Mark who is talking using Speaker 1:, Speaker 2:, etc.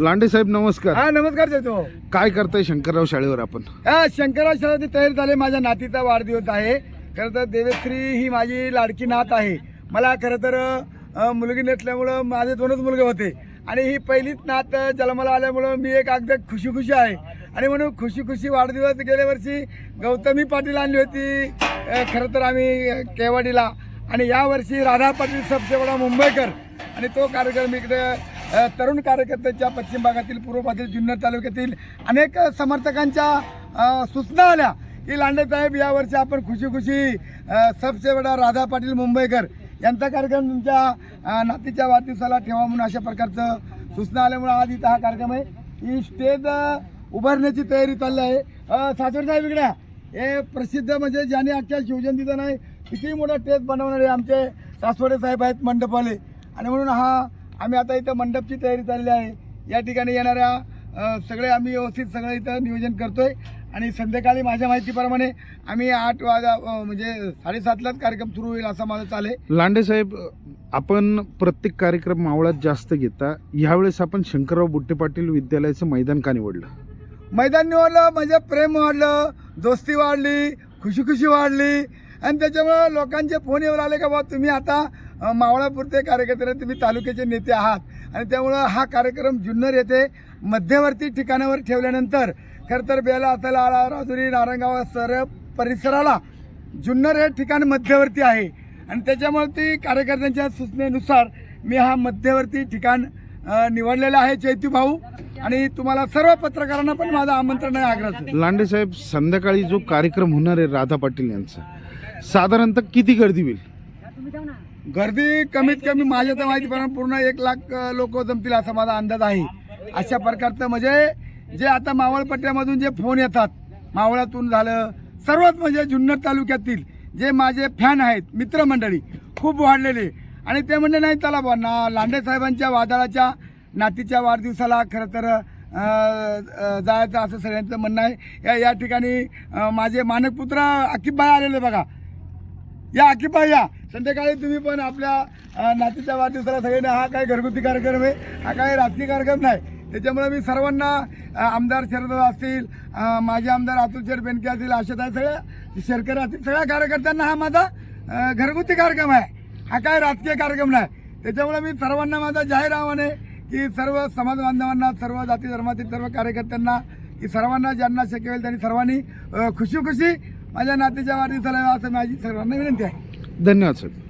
Speaker 1: लांडे साहेब नमस्कार.
Speaker 2: हा नमस्कार देतो
Speaker 1: काय करताय शंकरराव शाळेवर आपण?
Speaker 2: हा शंकरराव शाळेची तयारी झाली. माझ्या नातीचा वाढदिवस आहे. खरं तर देवेश्री ही माझी लाडकी नात आहे. मला खरं तर अ, मुलगी नसल्यामुळं माझे दोनच मुलगे होते. आणि ही पहिलीच नात जन्माला आल्यामुळं मी एक अगदी खुशी खुशी आहे. आणि म्हणून खुशी खुशी वाढदिवस गेल्या वर्षी गौतमी पाटील आणली होती. अ, खरं तर आम्ही अ, केवाडीला. आणि यावर्षी राधा पाटील सबसेवडा मुंबईकर. आणि तो कार्यक्रम इकडे तरुण कार्यकर्त्यांच्या पश्चिम भागातील पूर्व भागातील जुन्नर तालुक्यातील अनेक समर्थकांच्या सूचना आल्या की लांडेसाहेब यावर्षी आपण खुशी खुशी सबसे बडा राधा पाटील मुंबईकर यांचा कार्यक्रम तुमच्या नातीच्या वाढदिवसाला ठेवा म्हणून अशा प्रकारचं सूचना आल्यामुळे आज इथं हा कार्यक्रम आहे. ही स्टेज उभारण्याची तयारी चालली आहे. अ, सासवड साहेब हे प्रसिद्ध म्हणजे ज्याने आजच्या शिवजयंतीचा नाही किती मोठा टेस्ट बनवणारे आमचे सासवडे साहेब आहेत मंडपवाले आणि म्हणून हा आम्ही आता इथं मंडपची तयारी चालली आहे. या ठिकाणी येणाऱ्या सगळे आम्ही व्यवस्थित सगळं इथं नियोजन करतोय. आणि संध्याकाळी माझ्या माहितीप्रमाणे आम्ही आठ वाजा म्हणजे साडेसातलाच कार्यक्रम सुरू होईल असं माझं चालेल
Speaker 1: लांडे साहेब आपण प्रत्येक कार्यक्रम मावळात जास्त घेता. यावेळेस आपण शंकरराव बुट्टे पाटील विद्यालयाचं मैदान का निवडलं?
Speaker 2: मैदान निवडलं म्हणजे प्रेम वाढलं दोस्ती वाढली खुशी खुशी वाढली. आणि त्याच्यामुळं लोकांचे फोन येऊन आले का बा तुम्ही आता मावळापुरते कार्यकर्ते नाही, तुम्ही तालुक्याचे नेते आहात. आणि त्यामुळं हा कार्यक्रम जुन्नर येथे मध्यवर्ती ठिकाणावर ठेवल्यानंतर खरं तर बेला असायला आळा राजुरी नारायणगाव सर परिसराला जुन्नर हे ठिकाण मध्यवर्ती आहे. आणि त्याच्यामुळे ती कार्यकर्त्यांच्या सूचनेनुसार मी हा मध्यवर्ती ठिकाण निवडलेलं आहे. चैतू भाऊ आणि तुम्हाला सर्व पत्रकारांना पण माझं आमंत्रण आहे आग्रहाचं.
Speaker 1: लांडे साहेब संध्याकाळी जो कार्यक्रम होणार आहे राधा पाटील यांचा साधारणतः किती गर्दी होईल?
Speaker 2: गर्दी कमीत कमी माझ्या तर माहितीप्रमाणे पूर्ण एक लाख लोक जमतील असा माझा अंदाज आहे. अशा प्रकारचं म्हणजे जे आता मावळपट्ट्यामधून जे फोन येतात मावळातून झालं सर्वच म्हणजे जुन्नर तालुक्यातील जे माझे फॅन आहेत मित्रमंडळी खूप वाढलेले. आणि ते म्हणले नाही चला बुवा ना लांडे साहेबांच्या वादळाच्या नातीच्या वाढदिवसाला खरं तर जायचं असं सगळ्यांचं म्हणणं आहे. या या ठिकाणी माझे मानकपुत्र अकिबभाई आलेले बघा. या अकिबा या. संध्याकाळी तुम्ही पण आपल्या नातीच्या वाढदिवसाला सगळ्यांना हा काय घरगुती कार्यक्रम आहे? हा काय राजकीय कार्यक्रम नाही. त्याच्यामुळे मी सर्वांना आमदार शरद असतील माझे आमदार अतुल शेठ बेनके असतील आशाताई सगळ्या शेरकर असतील सगळ्या कार्यकर्त्यांना हा माझा घरगुती कार्यक्रम आहे. हा काय राजकीय कार्यक्रम नाही. त्याच्यामुळे मी सर्वांना माझा जाहीर आव्हान आहे की सर्व समाज बांधवांना सर्व जाती धर्मातील सर्व कार्यकर्त्यांना की सर्वांना ज्यांना शक्य होईल त्यांनी सर्वांनी खुशी खुशी माझ्या नातेच्या वाढदिवसाला असं माझी सर्वांना विनंती आहे.
Speaker 1: धन्यवाद साहेब.